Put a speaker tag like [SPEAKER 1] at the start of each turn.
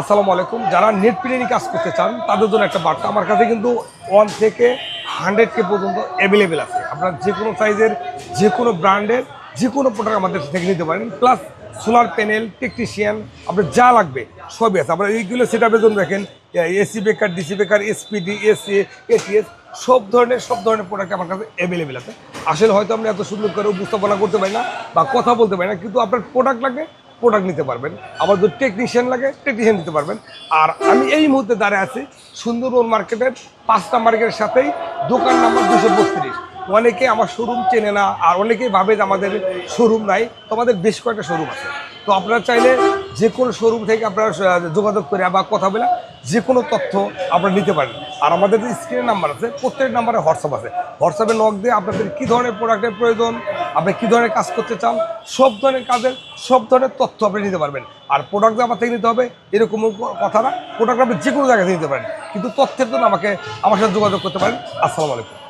[SPEAKER 1] আসসালামু আলাইকুম। যারা নেট প্রিন্টিং কাজ করতে চান, তাদের জন্য একটা বার্তা। আমার কাছে কিন্তু ওয়ান থেকে হান্ড্রেড কে পর্যন্ত অ্যাভেলেবেল আছে। আপনার যে কোনো সাইজের যে কোনো ব্র্যান্ডের যে কোনো প্রোডাক্ট আমাদের থেকে নিতে পারেন। প্লাস সোলার প্যানেল টেকনিশিয়ান আপনার যা লাগবে, সবই আছে। আপনার এইগুলো সেট আপের জন্য দেখেন এসি বেকার ডিসি বেকার এসপিডি এসি এটিএস সব ধরনের সব ধরনের প্রোডাক্ট আমার কাছে অ্যাভেলেবেল আছে। আসলে হয়তো আমরা এত সুন্দর করে উপস্থাপনা করতে পারি না বা কথা বলতে পারি না, কিন্তু আপনার প্রোডাক্ট লাগবে প্রোডাক্ট নিতে পারবেন। আবার যদি টেকনিশিয়ান লাগে টেকনিশিয়ান নিতে পারবেন। আর আমি এই মুহূর্তে দাঁড়িয়ে আছি সুন্দরবন মার্কেটের পাঁচটা মার্কেটের সাথেই, দোকান নাম্বার দুশো বত্রিশ। অনেকে আমার শোরুম চেনে না, আর অনেকেই ভাবে যে আমাদের শোরুম নাই। তো আমাদের বেশ কয়েকটা শোরুম আছে। তো আপনারা চাইলে যে কোনো শোরুম থেকে আপনারা যোগাযোগ করে বা কথা বলে যে কোনো তথ্য আপনারা নিতে পারেন। আর আমাদের স্ক্রিনের নাম্বার আছে, প্রত্যেক নাম্বারে হোয়াটসঅ্যাপ আছে। হোয়াটসঅ্যাপে নক দিয়ে আপনাদের কী ধরনের প্রোডাক্টের প্রয়োজন আপনি কী ধরনের কাজ করতে চান? সব ধরনের কাজের সব ধরনের তথ্য আপনি নিতে পারবেন। আর প্রোডাক্ট আমার থেকে নিতে হবে এরকম কথা না। প্রোডাক্ট আপনি যে কোনো জায়গা থেকে নিতে পারেন। কিন্তু তথ্যের জন্য আমাকে, আমার সাথে যোগাযোগ করতে পারেন। আসসালামু আলাইকুম।